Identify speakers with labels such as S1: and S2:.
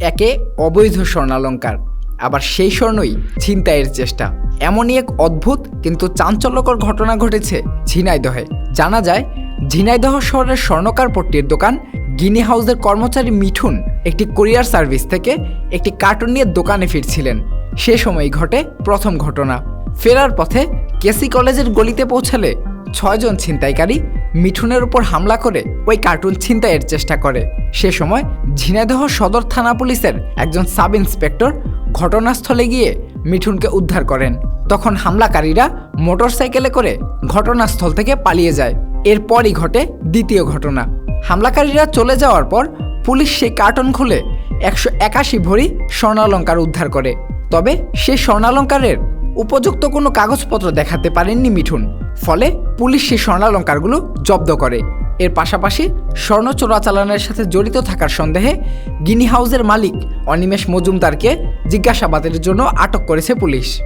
S1: একে অবৈধ স্বর্ণালঙ্কার, আবার সেই স্বর্ণই ছিনতাইয়ের চেষ্টা। এমনই এক অদ্ভুত কিন্তু চাঞ্চল্যকর ঘটনা ঘটেছে ঝিনাইদহে। জানা যায়, ঝিনাইদহ শহরের স্বর্ণকার পট্টির দোকান গিনি হাউসের কর্মচারী মিঠুন একটি কুরিয়ার সার্ভিস থেকে একটি কার্টুন নিয়ে দোকানে ফিরছিলেন। সে সময় ঘটে প্রথম ঘটনা। ফেরার পথে কেসি কলেজের গলিতে পৌঁছালে ছয়জন ছিনতাইকারী মিঠুনের উপর হামলা করে ওই কার্টুন ছিনতাইয়ের চেষ্টা করে। সে সময় ঝিনাইদহ সদর থানা পুলিশের একজন সাব ইন্সপেক্টর ঘটনাস্থলে গিয়ে মিঠুনকে উদ্ধার করেন। তখন হামলাকারীরা মোটরসাইকেলে করে ঘটনাস্থল থেকে পালিয়ে যায়। এরপরই ঘটে দ্বিতীয় ঘটনা। হামলাকারীরা চলে যাওয়ার পর পুলিশ সেই কার্টন খুলে একশো একাশি ভরি স্বর্ণালঙ্কার উদ্ধার করে। তবে সেই স্বর্ণালঙ্কারের উপযুক্ত কোনো কাগজপত্র দেখাতে পারেননি মিঠুন। ফলে পুলিশ সেই স্বর্ণালঙ্কারগুলো জব্দ করে। এর পাশাপাশি স্বর্ণ চোরাচালানের সাথে জড়িত থাকার সন্দেহে গিনি হাউসের মালিক অনিমেষ মজুমদারকে জিজ্ঞাসাবাদের জন্য আটক করেছে পুলিশ।